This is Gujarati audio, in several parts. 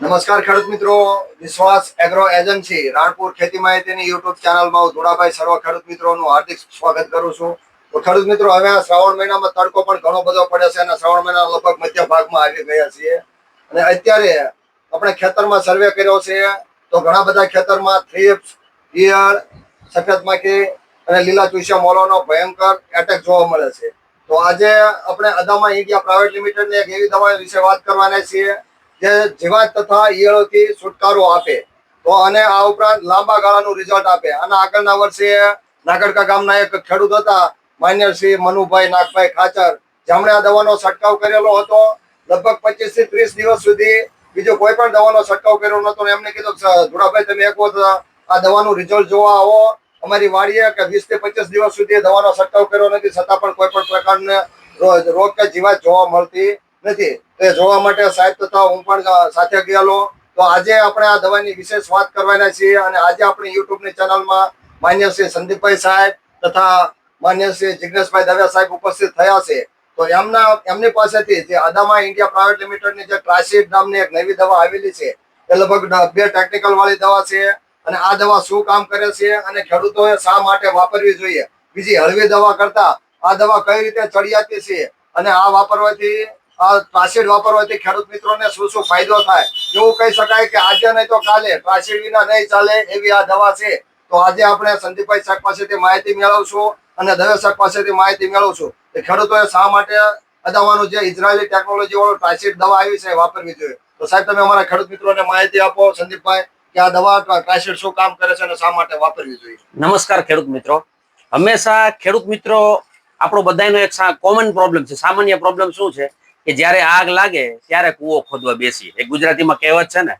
નમસ્કાર ખેડૂત મિત્રો. વિશ્વાસ એગ્રો એજન્સી, રાણપુર ખેતી માહિતીની યુટ્યુબ ચેનલમાં હું ધોળાભાઈ સર્વ ખેડૂત મિત્રોનું હાર્દિક સ્વાગત કરું છું. તો ખેડૂત મિત્રો, હવે આ શ્રાવણ મહિનામાં તડકો પણ ઘણો બધો પડે છે અને શ્રાવણ મહિના લગભગ મધ્ય ભાગમાં આવી ગયા છીએ. અને અત્યારે આપણે ખેતરમાં સર્વે કર્યો છે. તો ઘણા બધા ખેતરમાં થ્રીપ્સ ઈયળ સફેદ માખી અને લીલા ચૂસ્યા મોલોનો ભયંકર એટેક જોવા મળે છે. તો આજે આપણે અદામા ઇન્ડિયા પ્રાઇવેટ લિમિટેડની એક એવી દવા વિશે વાત કરવાના છીએ. જે જીવાત તથા ઈયળોથી છુટકારો આપે. તો અને આ ઉપરાંત લાંબા ગાળાનું રિઝલ્ટ આપે. અને આગળના વર્ષે નાગડકા ગામના એક ખેડૂત હતા, માન્ય શ્રી મનુભાઈ નાગભાઈ ખાચર. જેમણે આ દવાનો છંટકાવ કરેલો હતો. લગભગ પચીસથી ત્રીસ દિવસ સુધી બીજો કોઈ પણ દવાનો છંટકાવ કર્યો નતો એમને કીધું ધુડાભાઈ તમે એક વખત આ દવાનું રિઝલ્ટ જોવા આવો. અમારી વાડીએ કે વીસથી પચીસ દિવસ સુધી દવાનો છંટકાવ કર્યો નથી. છતાં પણ કોઈ પણ પ્રકારને રોગ કે જીવાત જોવા મળતી નથી. એ જોવા માટે સાહેબ તથા હું પણ સાથે ગયેલો. તો આજે આપણે આ દવાની વિશેષ વાત કરવાના છીએ અને આજે આપણી યુટ્યુબની ચેનલમાં માન્ય શ્રી સંદીપભાઈ સાહેબ તથા માન્ય શ્રી જિજ્ઞેશભાઈ દવે સાહેબ ઉપસ્થિત થયા છે. તો એમના, એમની પાસેથી જે અદામા ઇન્ડિયા પ્રાઇવેટ લિમિટેડની જે ક્લાસિક નામની એક નવી દવા આવેલી છે, એ લગભગ બે ટેકનિકલ વાળી દવા છે અને આ દવા શું કામ કરે છે અને ખેડૂતોએ શા માટે વાપરવી જોઈએ? બીજી હળવી દવા કરતા આ દવા કઈ રીતે ચડિયાતી છે અને આ વાપરવાથી ટ્રાસિડ વાપરવાથી ખેડૂત મિત્રોને શું શું ફાયદો થાય એવું કહી શકાય કે આજે નહીં તો કાલે, પ્રાસીડ વિના નહીં ચાલે એવી આ દવા છે. તો આજે આપણે સંદીપભાઈ શાક પાસેથી માહિતી મેળવશું અને દવે શાક પાસેથી માહિતી મેળવશું કે ખેડૂતોએ શા માટે અદાવાનું જે ઇઝરાયલી ટેકનોલોજી વાળો પ્રાસીડ દવા આવી છે વાપરવી જોઈએ. તો સાહેબ, તમે અમારા ખેડૂત મિત્રોને માહિતી આપો સંદીપભાઈ, કે આ દવા પ્રાસીડ શું કામ કરે છે અને શા માટે વાપરવી જોઈએ? નમસ્કાર ખેડૂત મિત્રો. હંમેશા ખેડૂત મિત્રો આપણો બધાનો એક કોમન પ્રોબ્લેમ છે. સામાન્ય પ્રોબ્લેમ શું છે? કે જ્યારે આગ લાગે ત્યારે કૂવો ખોદવા બેસી. એ ગુજરાતીમાં કહેવત છે ને.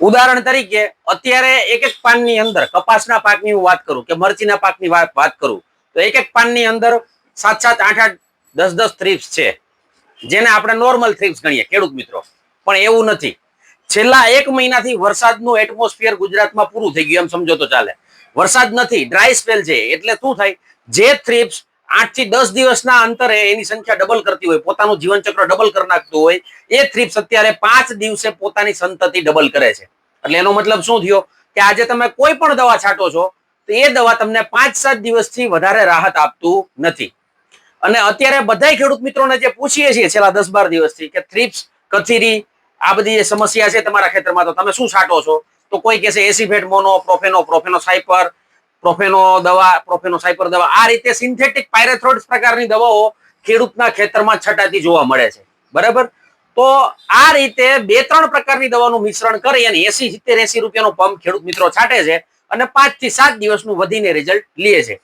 ઉદાહરણ તરીકે, અત્યારે એક એક પાનની અંદર, કપાસના પાકની હું વાત કરું કે મરચીના પાકની વાત કરું, તો એક એક પાનની અંદર સાત સાત આઠ આઠ દસ દસ થ્રીપ્સ છે. જેને આપણે નોર્મલ થ્રીપ્સ ગણીએ, ખેડૂત મિત્રો. પણ એવું નથી. છેલ્લા એક મહિનાથી વરસાદનું એટમોસ્ફિયર ગુજરાતમાં પૂરું થઈ ગયું, એમ સમજો તો ચાલે. વરસાદ નથી ડ્રાય સ્પેલ છે. એટલે શું થાય? જે થ્રીપ્સ આઠથી દસ દિવસના અંતરે એની સંખ્યા ડબલ કરતી હોય, પોતાનું જીવનચક્ર ડબલ કરી નાખતું હોય, એ થ્રીપ્સ અત્યારે પાંચ દિવસે પોતાની સંતતિ ડબલ કરે છે. એટલે એનો મતલબ શું થયો? કે આજે તમે કોઈ પણ દવા છાંટો છો, તો એ દવા તમને પાંચ સાત દિવસથી વધારે રાહત આપતું નથી. અને અત્યારે બધાય ખેડૂત મિત્રોને જે પૂછીએ છીએ છેલ્લા દસ બાર દિવસથી કે થ્રીપ્સ કથીરી, આ બધી જે સમસ્યા છે તમારા ખેતરમાં, તો તમે શું છાંટો છો? તો કોઈ કહેશે એસીફેટ, મોનો, પ્રોફેનો પ્રોફેનો સાયપર પ્રોફેનો દવા, પ્રોફેનો સાયપર દવા, આ રીતે સિન્થેટિક પાયરેથ્રોઇડ્સ પ્રકારની દવાઓ ખેડૂતના ખેતરમાં છટાતી જોવા મળે છે. બરાબર? તો આ રીતે બે ત્રણ પ્રકારની દવાનું મિશ્રણ કરી અને એસી સિત્તેર એસી રૂપિયાનો પંપ ખેડૂત મિત્રો છાંટે છે અને પાંચથી સાત દિવસનું વધીને રિઝલ્ટ લે છે.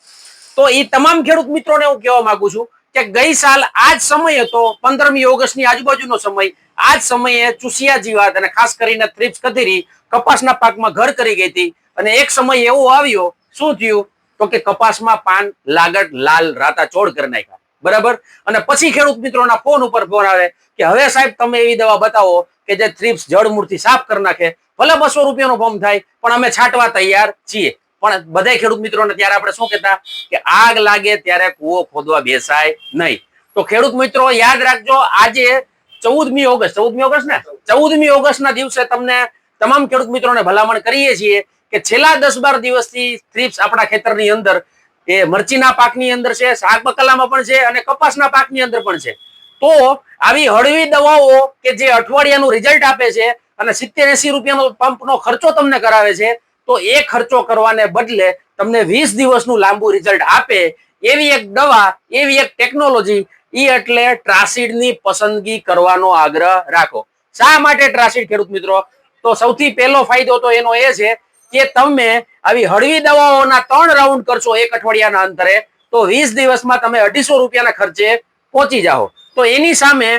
તો એ તમામ ખેડૂત મિત્રોને હું કહેવા માંગુ છું કે ગઈ સાલ આ જ સમય હતો પંદરમી ઓગસ્ટની આજુબાજુનો સમય, આ જ સમયે ચૂસિયા જીવાત અને ખાસ કરીને થ્રીપ્સ કથીરી કપાસના પાકમાં ઘર કરી ગઈ હતી અને એક સમય એવો આવ્યો શું થયું? તો કે કપાસમાં પાન, લાગટ, લાલ, રાતા ચોડ કરી નાખ્યા. બરાબર? અને પછી ખેડૂત મિત્રોના ફોન ઉપર ફોન આવે કે હવે સાહેબ તમે એવી દવા બતાવો કે જે થ્રીપ્સ, જળમૂળથી સાફ કરી નાખે. ભલે બસો રૂપિયાનો ફોર્મ થાય, પણ અમે છાંટવા તૈયાર છીએ. પણ બધા ખેડૂત મિત્રોને ત્યારે આપણે શું કહેતા? કે આગ લાગે ત્યારે કૂવો ખોદવા બેસાય નહીં. તો ખેડૂત મિત્રો, યાદ રાખજો, આજે ચૌદમી ઓગસ્ટ ચૌદમી ઓગસ્ટ ને? ચૌદમી ઓગસ્ટના દિવસે તમને તમામ ખેડૂત મિત્રોને ભલામણ કરીએ છીએ કે છેલ્લા દસ બાર દિવસથી થ્રીપ્સ આપણા ખેતરની અંદર એ મરચીના પાકની અંદર છે, શાક બકાલામાં પણ છે અને કપાસના પાકની અંદર પણ છે. તો આવી હળવી દવાઓ કે જે અઠવાડિયાનું રિઝલ્ટ આપે છે અને સિત્તેર એસી રૂપિયાનો પંપનો ખર્ચો તમને કરાવે છે, તો એ ખર્ચો કરવાને બદલે તમને વીસ દિવસનું લાંબુ રિઝલ્ટ આપે એવી એક દવા, એવી એક ટેકનોલોજી એ એટલે ટ્રાસિડની પસંદગી કરવાનો આગ્રહ રાખો. શા માટે ટ્રાસિડ ખેડૂત મિત્રો? તો સૌથી પહેલો ફાયદો તો એનો એ છે કે તમે આવી હળવી દવાઓના ત્રણ રાઉન્ડ કરશો એક અઠવાડિયાના અંતરે, તો વીસ દિવસમાં તમે અઢીસો રૂપિયાના ખર્ચે પહોંચી જાઓ. તો એની સામે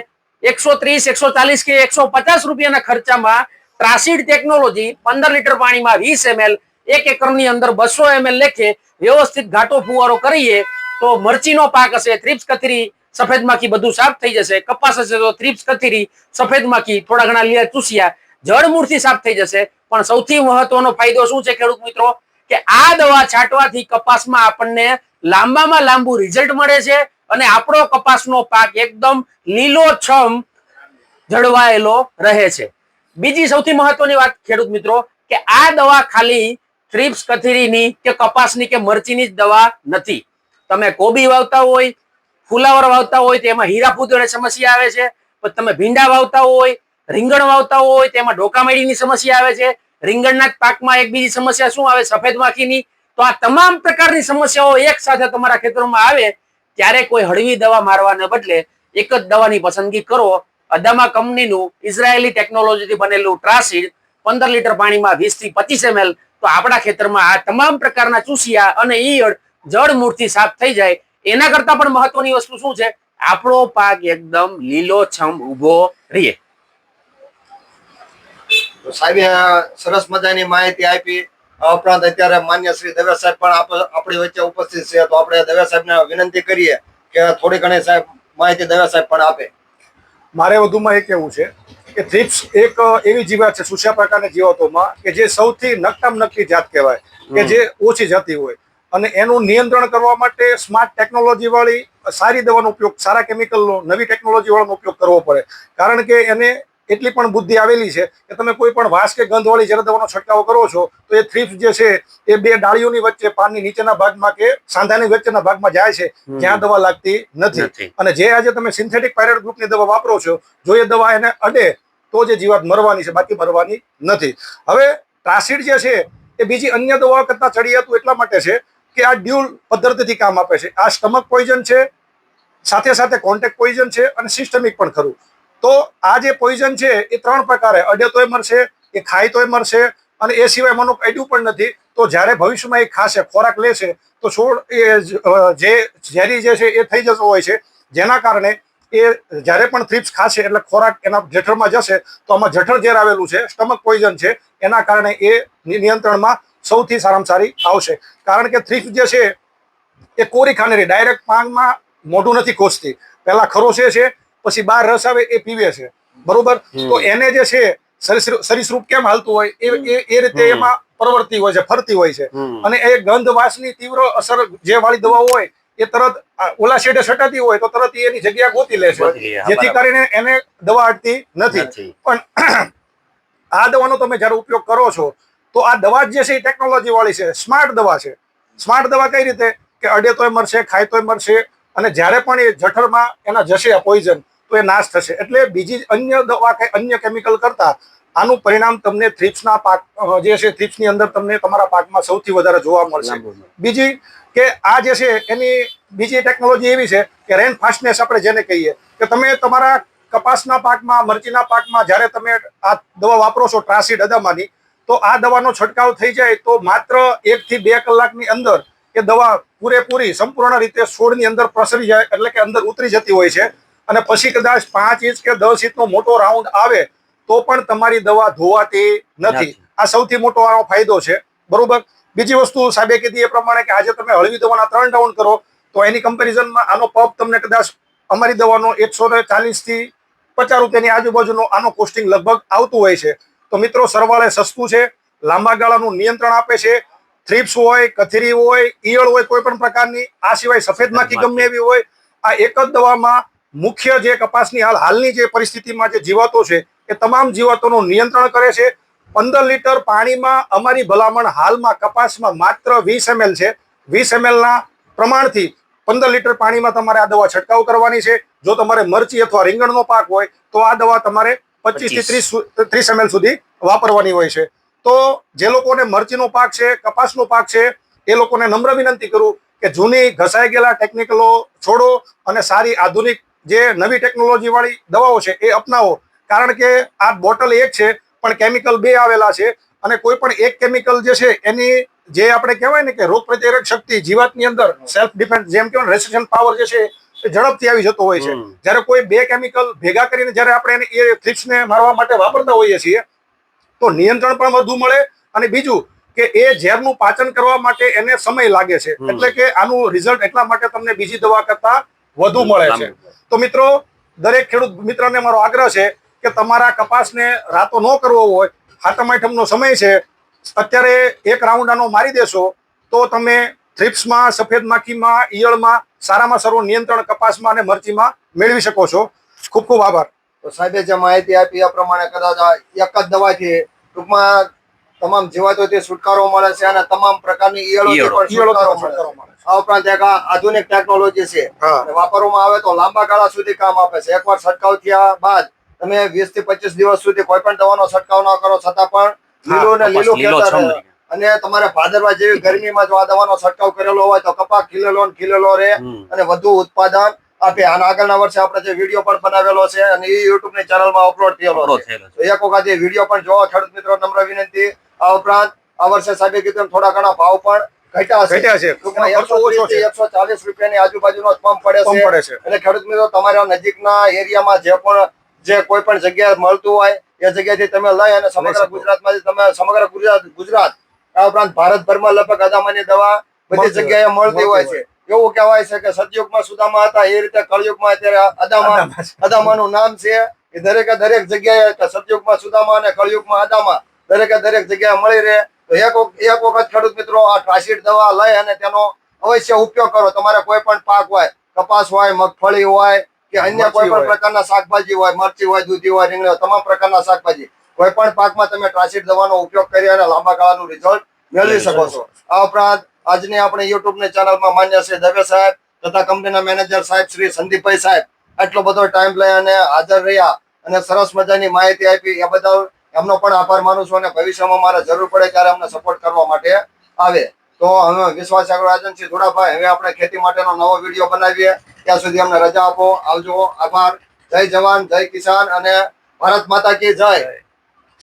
એકસો ત્રીસ, એકસો ચાલીસ કે એકસો પચાસ રૂપિયાના ખર્ચામાં ત્રાસીડ ટેકનોલોજી પંદર લીટર પાણીમાં વીસ એમએલ, એક એકરની અંદર બસો એમએલ લેખે વ્યવસ્થિત ઘાટો ફુવારો કરીએ, તો મરચીનો પાક હશે થ્રીપ્સ કથરી સફેદ માખી બધું સાફ થઈ જશે, કપાસ હશે તો થ્રીપ્સ કથરી સફેદ માખી, થોડા ઘણા લીલા ચૂસિયા જળમૂળથી સાફ થઈ જશે. પણ સૌથી મહત્વનો ફાયદો શું છે ખેડૂત મિત્રો? કે આ દવા છાંટવાથી કપાસમાં આપણને લાંબામાં લાંબુ રિઝલ્ટ મળે છે અને આપણો કપાસનો પાક એકદમ લીલોછમ જળવાયેલો રહે છે. બીજી સૌથી મહત્વની વાત ખેડૂત મિત્રો, કે આ દવા ખાલી થ્રીપ્સ કથીરીની કે કપાસની કે મરચીની જ દવા નથી. તમે કોબી વાવતા હોય, ફુલાવર વાવતા હોય તો એમાં હીરાફૂદની સમસ્યા આવે છે. પછી તમે ભીંડા વાવતા હોય રીંગણ વાવતા હોય તેમાં ડોકામેડીની સમસ્યા આવે છે. રીંગણના પાકમાં એક બીજી સમસ્યા શું આવે? સફેદ માખીની. તો આ તમામ પ્રકારની સમસ્યાઓ એક સાથે તમારા ખેતરોમાં આવે, ત્યારે કોઈ હળવી દવા મારવાને બદલે એક જ દવાની પસંદગી કરો. અદામા કંપનીનું ઇઝરાયેલી ટેકનોલોજીથી બનેલું ટ્રાસિડ પંદર લીટર પાણીમાં વીસથી પચીસ એમએલ. તો આપણા ખેતરમાં આ તમામ પ્રકારના ચૂસિયા અને ઈયળ જળ મૂળથી સાફ થઈ જાય. એના કરતા પણ મહત્વની વસ્તુ શું છે? આપણો પાક એકદમ લીલોછમ ઊભો રહે તો સાહેબે સરસ મજાની માહિતી આપી. ઉપરાંત અત્યારે માન્ય શ્રી દવે સાહેબ પણ આપ- આપણી વચ્ચે ઉપસ્થિત છે. તો આપણે દવે સાહેબને વિનંતી કરીએ કે થોડી ઘણી સાહેબ માહિતી દવે સાહેબ પણ આપે. મારે વધુમાં એ કહેવું છે કે થ્રિપ્સ એક એવી જીવાત છે સુસ્યા પ્રકારની જીવાતોમાં કે જે સૌથી નકટામ નક્કી જાત કહેવાય કે જે ઓછી જતી હોય. અને એનું નિયંત્રણ કરવા માટે સ્માર્ટ ટેકનોલોજી વાળી સારી દવાનો ઉપયોગ સારા કેમિકલનો નવી ટેકનોલોજી વાળાનો ઉપયોગ કરવો પડે. કારણ કે એને એટલી પણ બુદ્ધિ આવેલી છે કે તમે કોઈ પણ વાસ કે ગંધવાળી જ્યારે દવાનો છંટકાવ કરો છો તો એ થ્રિપ્સ જે છે એ બે ડાળીઓની વચ્ચે પાનની નીચેના ભાગમાં કે સાંધાની વચ્ચેના ભાગમાં જાય છે જ્યાં દવા લાગતી નથી. નથી. અને જે આજે તમે સિન્થેટિક પાયરેટ ગ્રુપની દવા વાપરો છો જો એ દવા એને અડે તો જે જીવાત મરવાની છે બાકી મરવાની નથી. હવે ટ્રાસિડ જે છે એ બીજી અન્ય દવાઓ કરતા ચડિયાતું એટલા માટે છે કે આ ડ્યુલ પદ્ધતિથી કામ આપે છે. આ સ્ટમક પોઈઝન છે સાથે સાથે કોન્ટેક્ટ પોઈઝન છે અને સિસ્ટમિક પણ ખરું. તો આ જે પોઈઝન છે, એ ત્રણ પ્રકારે. અડે તોય મરશે, એ ખાય તોય મરશે, અને એ સિવાય મનો અડ્યું પણ નથી. તો જ્યારે ભવિષ્યમાં એ ખાશે, ખોરાક લેશે, તો છોડ એ જે ઝેરી જે છે, એ થઈ જતો હોય છે. જેના કારણે એ જ્યારે પણ થ્રિપ્સ ખાશે, એટલે ખોરાક એના જઠરમાં જશે, તો આમાં જઠર ઝેર આવેલું છે સ્ટમક પોઈઝન છે. એના કારણે એ નિયંત્રણમાં સૌથી સારામાં સારી આવશે. કારણ કે થ્રિપ્સ જે છે, એ કોરી ખાનેરી ડાયરેક્ટ પાંગમાં મોઢું નથી ખોસતી પહેલાં ખરોશે છે પછી બાર રસ આવે એ પીવે છે. બરોબર? તો એને જે છે સરીસૃ- સરીસૃપ કેમ હાલતું હોય એ રીતે એમાં પ્રવર્તી હોય છે ફરતી હોય છે. અને એ ગંધ વાસની તીવ્ર અસર જે વાળી દવા હોય એ તરત ઓલા શેડે સટાતી હોય તો તરત એની જગ્યા ગોતી લે છે. જેથી કરીને એને દવા અટતી નથી. નથી. પણ આ દવાનો તમે જ્યારે ઉપયોગ કરો છો તો આ દવા જે છે એ ટેકનોલોજી વાળી છે. સ્માર્ટ દવા છે. સ્માર્ટ દવા કઈ રીતે? કે અડે તોય મરશે ખાય તોય મરશે અને જ્યારે પણ એ જઠરમાં એના જશે આ પોઈઝન તો એ નાશ થશે. એટલે બીજી અન્ય દવા કે અન્ય કેમિકલ કરતાં આનું પરિણામ તમને થ્રિપ્સના પાક જે છે થ્રિપ્સની અંદર તમને તમારા પાકમાં સૌથી વધારે જોવા મળશે. બીજી કે આ જે છે એની બીજી ટેકનોલોજી એવી છે કે રેન ફાસ્ટનેસ આપણે જેને કહીએ કે તમે તમારા કપાસના પાકમાં મરચીના પાકમાં જ્યારે તમે આ દવા વાપરો છો ટ્રાસિડ અદામાની તો આ દવાનો છંટકાવ થઈ જાય તો માત્ર એકથી બે કલાકની અંદર એ દવા પૂરેપૂરી સંપૂર્ણ રીતે છોડની અંદર પ્રસરી જાય એટલે કે અંદર ઉતરી જતી હોય છે. અને પછી કદાચ પાંચ ઇંચ કે દસ ઇંચનો મોટો રાઉન્ડ આવે તો પણ તમારી દવા ધોવાતી નથી. આ સૌથી મોટો આનો ફાયદો છે. બરોબર? બીજી વસ્તુ સાહેબે કીધી એ પ્રમાણે કે આજે તમે હળવી દવાના ત્રણ ડાઉન કરો તો એની કમ્પેરિઝનમાં આનો પપ તમને કદાચ અમારી દવાનો એકસો ને ચાલીસથી પચાસ રૂપિયાની આજુબાજુનો આનો કોસ્ટિંગ લગભગ આવતું હોય છે. તો મિત્રો સરવાળે સસ્તું છે લાંબા ગાળાનું નિયંત્રણ આપે છે થ્રિપ્સ હોય કથરી હોય ઈયળ હોય કોઈ પણ પ્રકારની આ સિવાય સફેદ માખી ગમે એવી હોય આ એક જ દવામાં મુખ્ય જે કપાસની હાલ હાલની જે પરિસ્થિતિમાં જે જીવાતો છે એ તમામ જીવાતોનું નિયંત્રણ કરે છે. પંદર લીટર પાણીમાં અમારી ભલામણ હાલમાં કપાસમાં માત્ર વીસ એમએલ છે. વીસ એમએલના પ્રમાણથી પંદર લીટર પાણીમાં તમારે આ દવા છંટકાવ કરવાની છે. જો તમારે મરચી અથવા રીંગણનો પાક હોય તો આ દવા તમારે પચીસ. થી ત્રીસ ત્રીસ એમએલ સુધી વાપરવાની હોય છે. તો જે લોકોને મરચીનો પાક છે કપાસનો પાક છે એ લોકોને નમ્ર વિનંતી કરું કે જૂની ઘસાઈ ગયેલા ટેકનિકલો છોડો અને સારી આધુનિક જે નવી ટેકનોલોજી વાળી દવાઓ છે એ અપનાવો. કારણ કે આ બોટલ એક છે પણ કેમિકલ બે આવેલા છે અને કોઈ પણ એક કેમિકલ જે છે એની જે આપણે કહેવાય ને કે રોગ પ્રતિરોધક શક્તિ જીવાતની અંદર સેલ્ફ ડિફેન્સ જેમ કહેવાય રેસિસ્ટન્ટ પાવર જે છે એ ઝડપથી આવી જતો હોય છે. જ્યારે કોઈ બે કેમિકલ ભેગા કરીને જ્યારે આપણે એને એ થ્રિપ્સને મારવા માટે વાપરતા હોઈએ છીએ તો નિયંત્રણ પણ વધુ મળે અને બીજું કે એ ઝેરનું પાચન કરવા માટે એને સમય લાગે છે. એટલે કે આનું રિઝલ્ટ એટલા માટે તમને બીજી દવા કરતા વધુ મળે છે. તો મિત્રો દરેક ખેડૂત મિત્રને મારો આગ્રહ છે કે તમારા કપાસને રાતો ન કરવો હોય હાથમ આઠમનો સમય છે અત્યારે એક રાઉન્ડ આનો મારી દેશો તો તમે થ્રિપ્સમાં સફેદ માખીમાં ઈયળમાં સારામાં સારું નિયંત્રણ કપાસમાં અને મરચીમાં મેળવી શકો છો. ખૂબ ખૂબ આભાર. તો સાહેબે જે માહિતી આપી એ પ્રમાણે કદાચ એક જ દવાથી ટૂંકમાં તમામ જીવાતોથી છુટકારો મળે છે અને તમામ પ્રકારની ઈયળોથી ઈયળો. છુટકારો મળે. આ ઉપરાંત એક આધુનિક ટેકનોલોજી છે વાપરવામાં આવે તો લાંબા ગાળા સુધી કામ આપે છે એકવાર છંટકાવ થયા બાદ તમે વીસથી પચીસ દિવસ સુધી કોઈ પણ દવાનો છંટકાવ ન કરો છતાં પણ લીલું ને લીલું ખેતર. અને તમારે ભાદરવા જેવી ગરમીમાં જો આ દવાનો છંટકાવ કરેલો હોય તો કપાસ ખીલેલો ને ખીલેલો રહે અને વધુ ઉત્પાદન આપે અને આગળના વર્ષે આપણે જે વીડિયો પણ બનાવેલો છે અને એ યુટ્યુબની ચેનલમાં અપલોડ થયેલો છે. તો એક વખત એ વીડિયો પણ જોવો ખેડૂત મિત્રો નમ્ર વિનંતી. આ ઉપરાંત આ વર્ષે સાહેબે કીધું થોડા ઘણા ભાવ પણ ઘટ્યા છે. ઘટ્યા છે. ટૂંકમાં એનો ખર્ચો ઓછો છે. એકસો ચાલીસ રૂપિયાની આજુબાજુનો પંપ પડે છે. એટલે ખેડૂત મિત્રો તમારા નજીકના એરિયામાં જે પણ જે કોઈ પણ જગ્યાએ મળતું હોય એ જગ્યાથી તમે લઈ અને સમગ્ર. ગુજરાતમાંથી તમે સમગ્ર ગુજરાત ગુજરાત આ ઉપરાંત ભારતભરમાં લગભગ અદામાની દવા બધી જગ્યાએ મળતી હોય. છે. એવું કહેવાય છે કે સતયુગમાં સુદામા હતા એ રીતે કળયુગમાં અત્યારે અદામા. અદામાનું નામ છે. એ દરેકે દરેક જગ્યાએ સતયુગમાં સુદામા અને કળયુગમાં અદામા દરેકે દરેક જગ્યાએ મળી રહે. તો એક એક વખત ખેડૂત મિત્રો આ ટ્રાસીડ દવા લઈ અને તેનો અવશ્ય ઉપયોગ કરો. તમારે કોઈ પણ પાક હોય કપાસ હોય મગફળી હોય કે અન્ય કોઈ પણ. પ્રકારના શાકભાજી હોય મરચી હોય દૂધી હોય રીંગણી હોય તમામ પ્રકારના શાકભાજી કોઈ પણ પાકમાં તમે ટ્રાસીડ દવાનો ઉપયોગ કરી અને લાંબા ગાળાનું રિઝલ્ટ મેળવી શકો છો. આ ઉપરાંત આજની આપણે યુટ્યુબની ચેનલમાં માન્ય શ્રી દવે સાહેબ તથા કંપનીના મેનેજર સાહેબ શ્રી સંદીપભાઈ સાહેબ. આટલો બધો ટાઈમ લઈ અને હાજર રહ્યા અને સરસ મજાની માહિતી આપી. એ બધા એમનો પણ આભાર માનું છું અને ભવિષ્યમાં મારે જરૂર પડે ત્યારે અમને સપોર્ટ કરવા માટે આવે. તો હવે વિશ્વાસ એગ્રો એજન્સી ધોળાભાઈ, હવે આપણે ખેતી માટેનો નવો વીડિયો બનાવીએ. ત્યાં સુધી અમને રજા આપો. આવજો. આભાર. જય જવાન, જય કિસાન અને ભારત માતા કી જય.